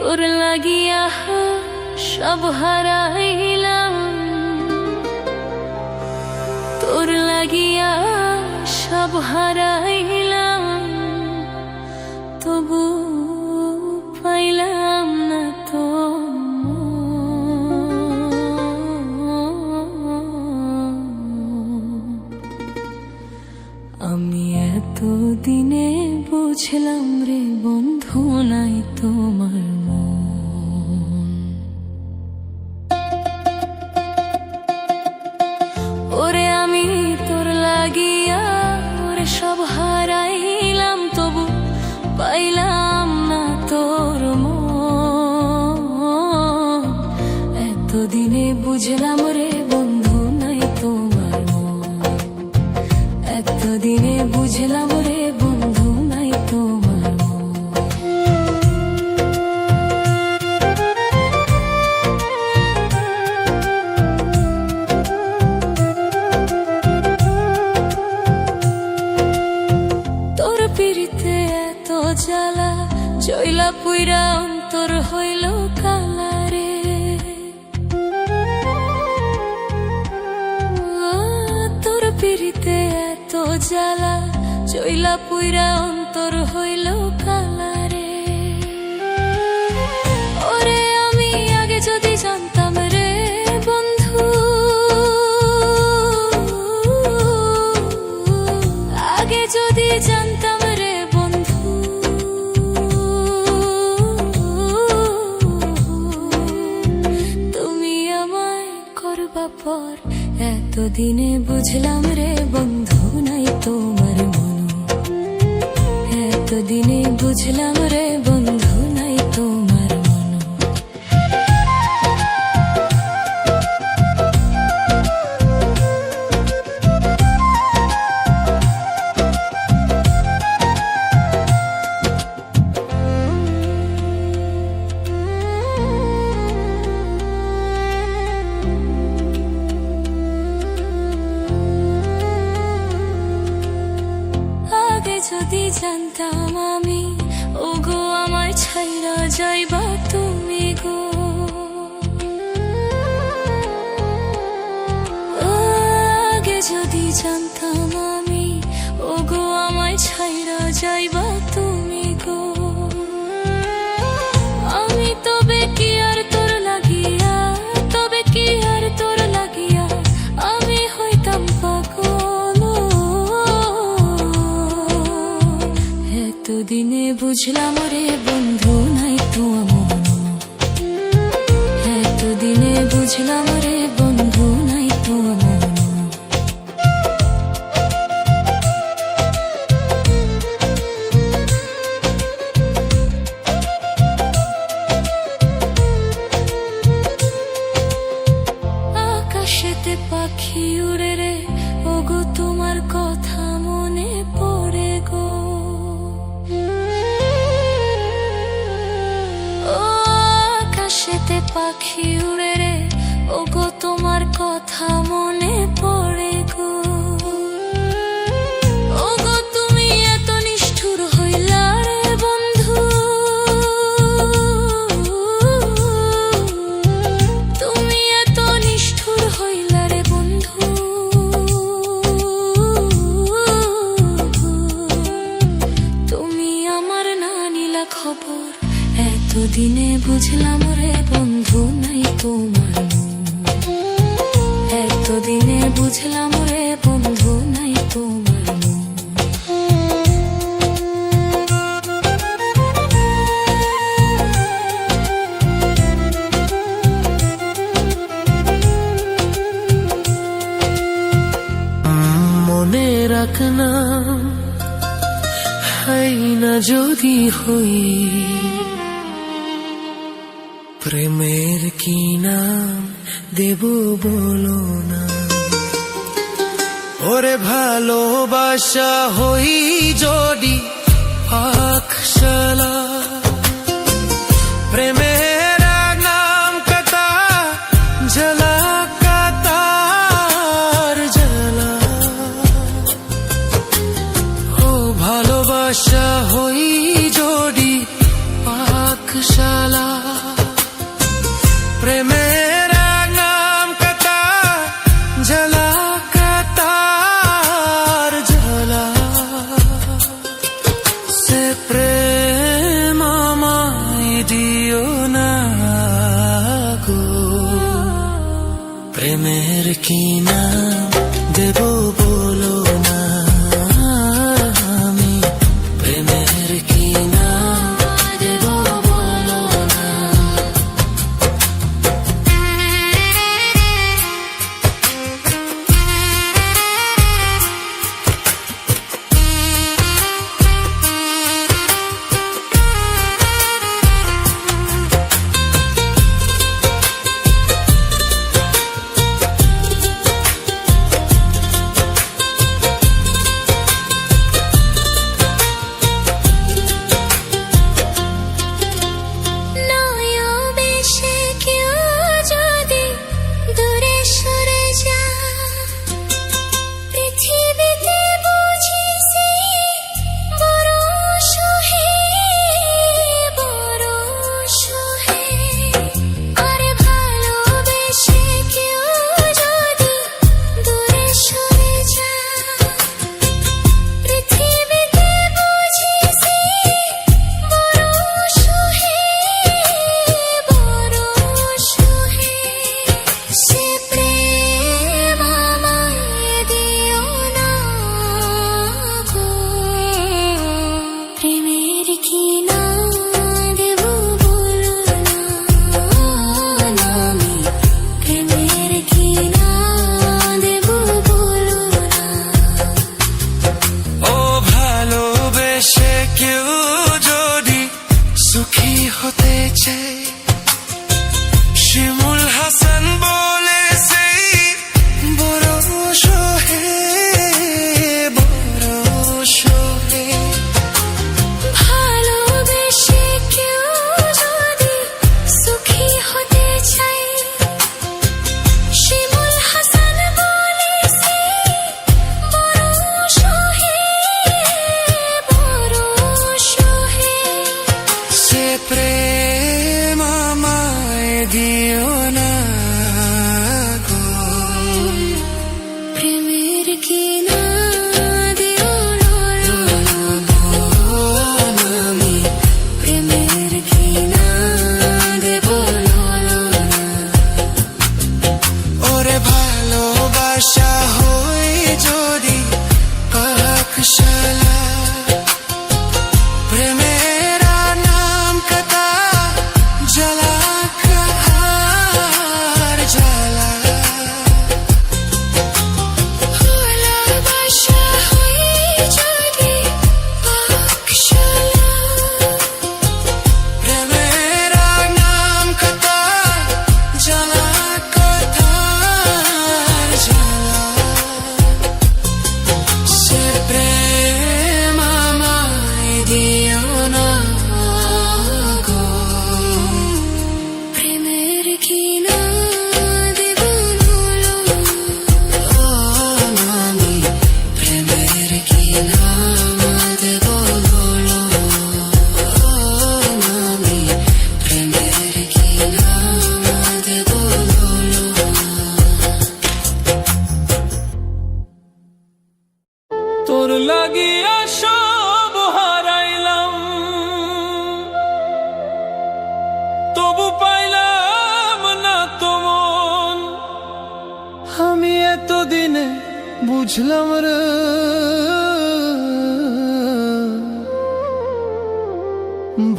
তোর লাগিয়া সব হারাইলাম। তোর লাগিয়া সব হারাইলাম। তবু পাইলাম না তো আমি এত দিনে বুঝলাম রে বন্ধু নাই তোমার বুঝলাম রে বন্ধু নাই তোমার মন। এতদিনে বুঝলাম রে করবা পর এতদিনে বুঝলাম রে বন্ধু নাই তোমার মন। এতদিনে বুঝলাম রে বন্ধু যাইবা তুমি গো। আমি তবে কি আর তোর লাগিয়া, তবে কি আর তোর লাগিয়া আমি হইতাম পাগল এতদিনে বুঝলাম রে বন্ধু, নাই তো মন এতদিনে বুঝলাম তোমার প্রেমের কি নাম দেব বলো না। ওরে ভালোবাসা হই যদি পাকশালা। প্রেমের বুঝলাম রে।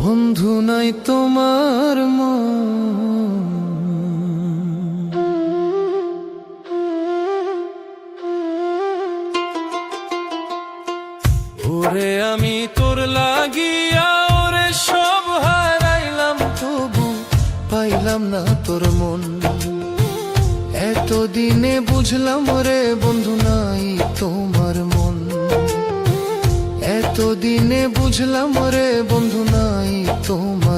বন্ধু নাই তোমার ওরে আমি তোর লাগিয়া ওরে সব হারাইলাম, তবু পাইলাম না তোর মন। এতদিনে বুঝলাম রে বন্ধু তোমার মন। এতদিনে বুঝলাম রে বন্ধু নাই তোমার।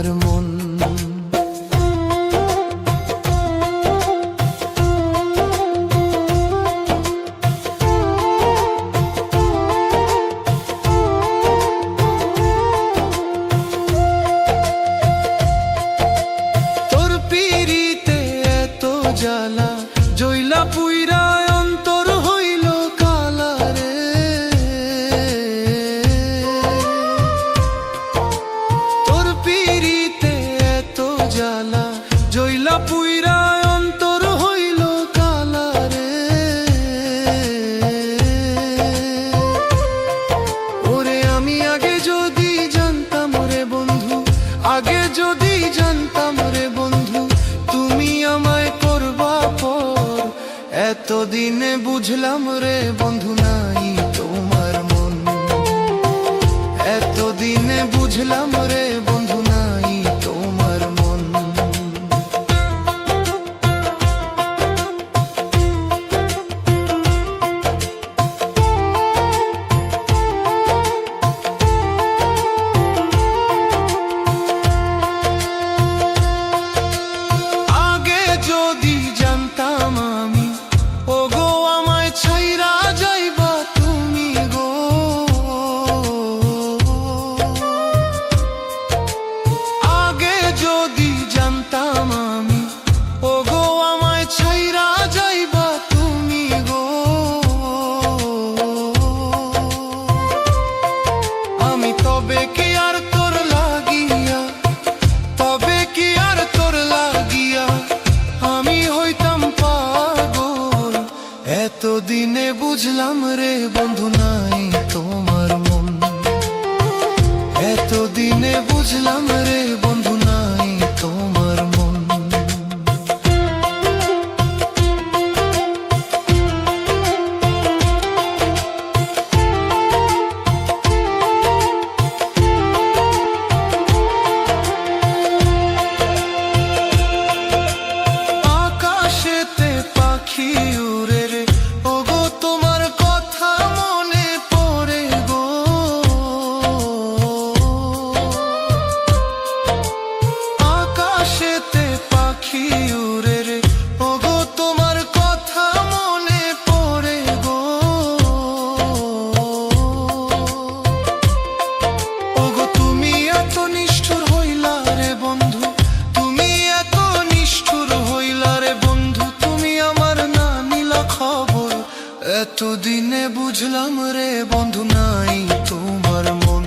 এতদিনে বুঝলাম রে বন্ধু, নাই তোমার মন।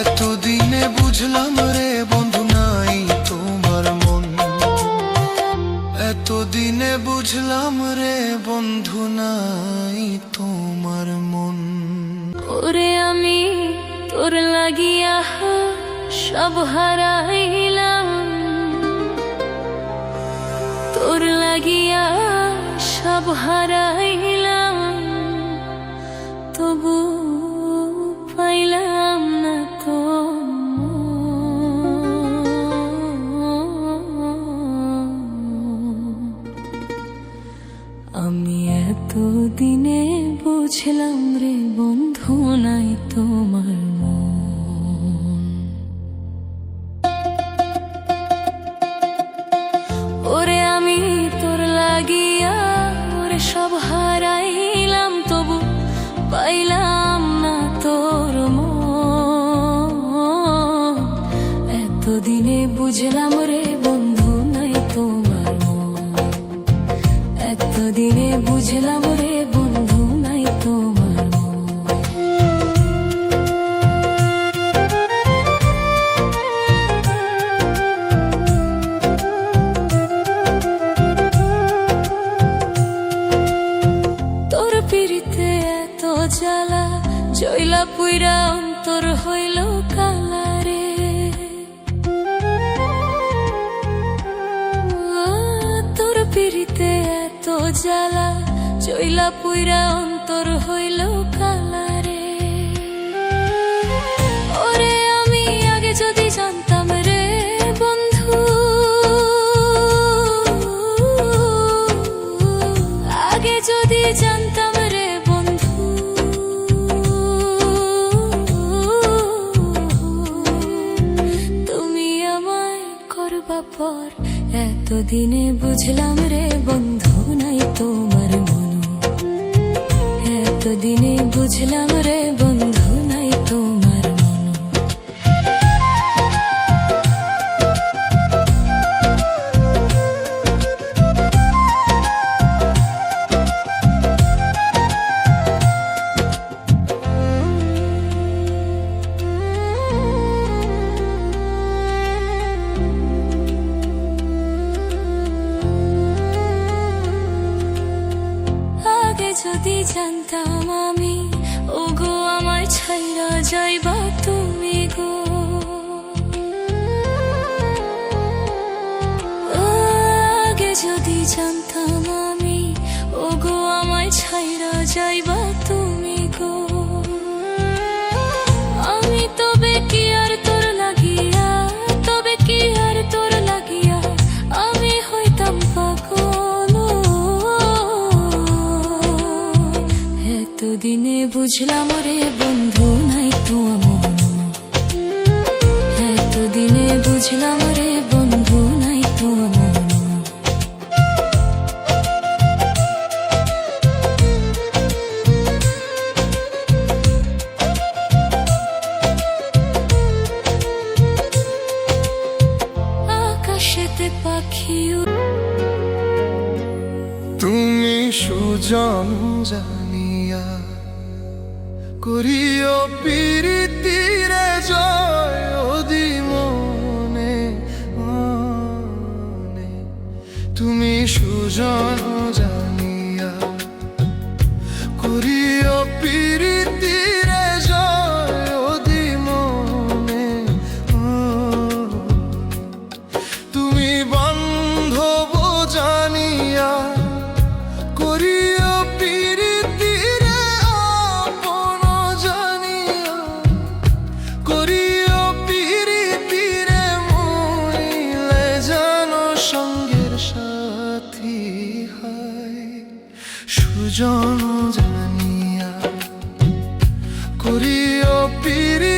এতদিনে বুঝলাম রে বন্ধু, নাই তোমার মন। এতদিনে বুঝলাম রে বন্ধু, নাই তোমার মন। ওরে আমি তোর লাগিয়া সব হারাইলাম। তোর লাগিয়া সব হারাইলাম তবু পাইলাম না তো আমি এত দিনে বুঝলাম রে বন্ধু নাই বুঝলাম জইলা পুইরা অন্তর হইল কালারে ওরে আমি আগে যদি জানতাম রে বন্ধু, আগে যদি জানতাম রে বন্ধু, তুমি আমায় করবা পর, এতদিনে বুঝলাম রে বন্ধু নাই তোমার দিনে বুঝলাম রে বন্ধু। চাইতাম আমি। ওগো, আমায় ছাইরা যাইবা তুমি গো। আগে যদি জানতাম আমি, ওগো, আমায় ছাইরা যাইবা বুঝলাম রে জন জানিয়া করিও পিরি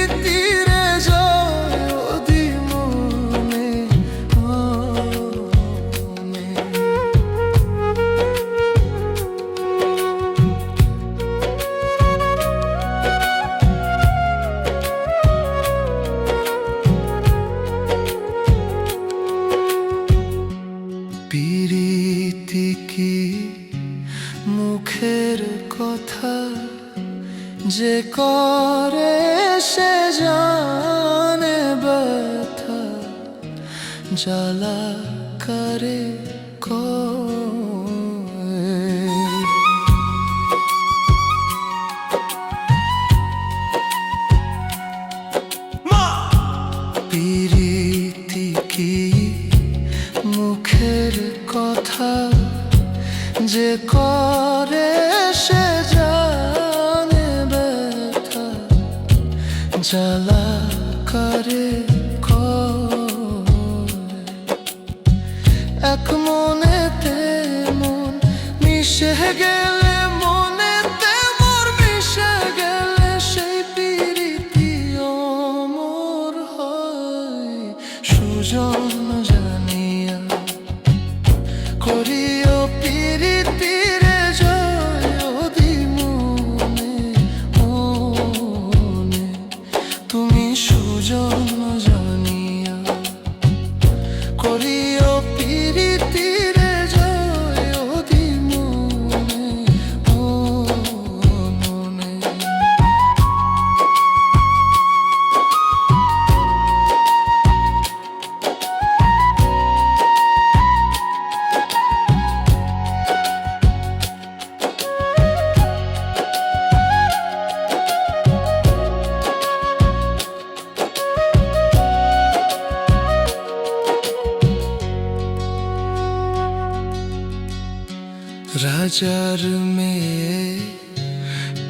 তার মেয়ে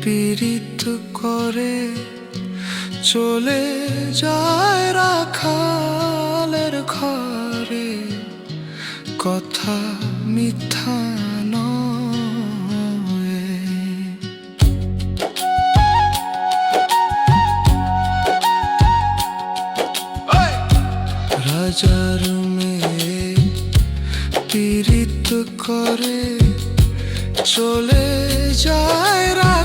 পীড়িত করে চলে যায় রাখালের ঘরে। কথা মিথ্যা রাজার মেয়ে পীড়িত করে চলে যায় রা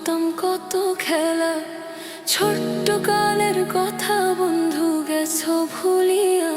করতাম কত খেলা। ছোট্ট কালের কথা বন্ধু গেছো ভুলিয়া